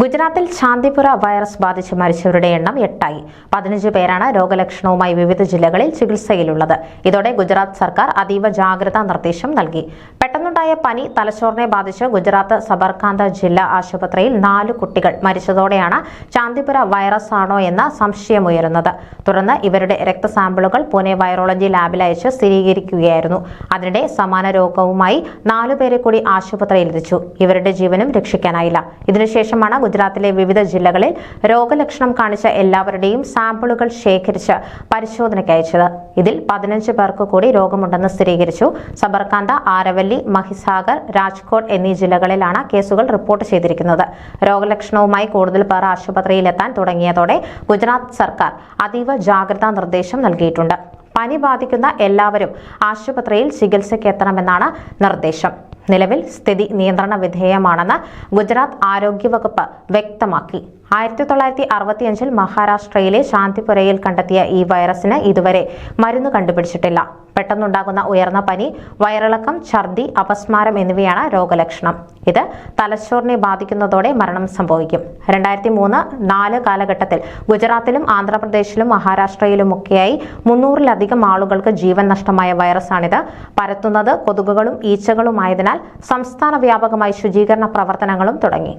ഗുജറാത്തിൽ ശാന്തിപുര വൈറസ് ബാധിച്ച് മരിച്ചവരുടെ എണ്ണം എട്ടായി. പതിനഞ്ച് പേരാണ് രോഗലക്ഷണവുമായി വിവിധ ജില്ലകളിൽ ചികിത്സയിലുള്ളത്. ഇതോടെ ഗുജറാത്ത് സർക്കാർ അതീവ ജാഗ്രതാ നിർദ്ദേശം നൽകി. പെട്ടെന്നുണ്ടായ പനി തലച്ചോറിനെ ബാധിച്ച് ഗുജറാത്ത് സബർകാന്ത ജില്ലാ ആശുപത്രിയിൽ നാല് കുട്ടികൾ മരിച്ചതോടെയാണ് ചാന്തിപുര വൈറസ് ആണോ എന്ന സംശയമുയരുന്നത്. തുടർന്ന് ഇവരുടെ രക്തസാമ്പിളുകൾ പൂനെ വൈറോളജി ലാബിൽ അയച്ച് സ്ഥിരീകരിക്കുകയായിരുന്നു. അതിനിടെ സമാന രോഗവുമായി നാലുപേരെ കൂടി ആശുപത്രിയിൽ എത്തിച്ചു. ഇവരുടെ ജീവനും രക്ഷിക്കാനായില്ല. ഇതിനുശേഷമാണ് ഗുജറാത്തിലെ വിവിധ ജില്ലകളിൽ രോഗലക്ഷണം കാണിച്ച എല്ലാവരുടെയും സാമ്പിളുകൾ ശേഖരിച്ച് പരിശോധനയ്ക്ക് അയച്ചത്. ഇതിൽ പതിനഞ്ച് പേർക്ക് കൂടി രോഗമുണ്ടെന്ന് സ്ഥിരീകരിച്ചു. സബർകാന്ത ആരവല്ലി മഹിസാഗർ രാജ്കോട്ട് എന്നീ ജില്ലകളിലാണ് കേസുകൾ റിപ്പോർട്ട് ചെയ്തിരിക്കുന്നത്. രോഗലക്ഷണവുമായി കൂടുതൽ പേർ ആശുപത്രിയിലെത്താൻ തുടങ്ങിയതോടെ ഗുജറാത്ത് സർക്കാർ അതീവ ജാഗ്രതാ നിർദ്ദേശം നൽകിയിട്ടുണ്ട്. പനി ബാധിക്കുന്ന എല്ലാവരും ആശുപത്രിയിൽ ചികിത്സയ്ക്ക് എത്തണമെന്നാണ് നിർദ്ദേശം. നിലവിൽ സ്ഥിതി നിയന്ത്രണ വിധേയമാണെന്ന് ഗുജറാത്ത് ആരോഗ്യവകുപ്പ് വ്യക്തമാക്കി. ആയിരത്തി തൊള്ളായിരത്തി അറുപത്തിയഞ്ചിൽ മഹാരാഷ്ട്രയിലെ ശാന്തിപുരയിൽ കണ്ടെത്തിയ ഈ വൈറസിന് ഇതുവരെ മരുന്ന് കണ്ടുപിടിച്ചിട്ടില്ല. പെട്ടെന്നുണ്ടാകുന്ന ഉയർന്ന പനി വയറിളക്കം ഛർദി അപസ്മാരം എന്നിവയാണ് രോഗലക്ഷണം. ഇത് തലച്ചോറിനെ ബാധിക്കുന്നതോടെ മരണം സംഭവിക്കും. രണ്ടായിരത്തി മൂന്ന് നാല് കാലഘട്ടത്തിൽ ഗുജറാത്തിലും ആന്ധ്രാപ്രദേശിലും മഹാരാഷ്ട്രയിലുമൊക്കെയായി മുന്നൂറിലധികം ആളുകൾക്ക് ജീവൻ നഷ്ടമായ വൈറസാണിത്. പരത്തുന്നത് കൊതുകുകളും ഈച്ചകളുമായതിനാൽ സംസ്ഥാന വ്യാപകമായി ശുചീകരണ പ്രവർത്തനങ്ങളും തുടങ്ങി.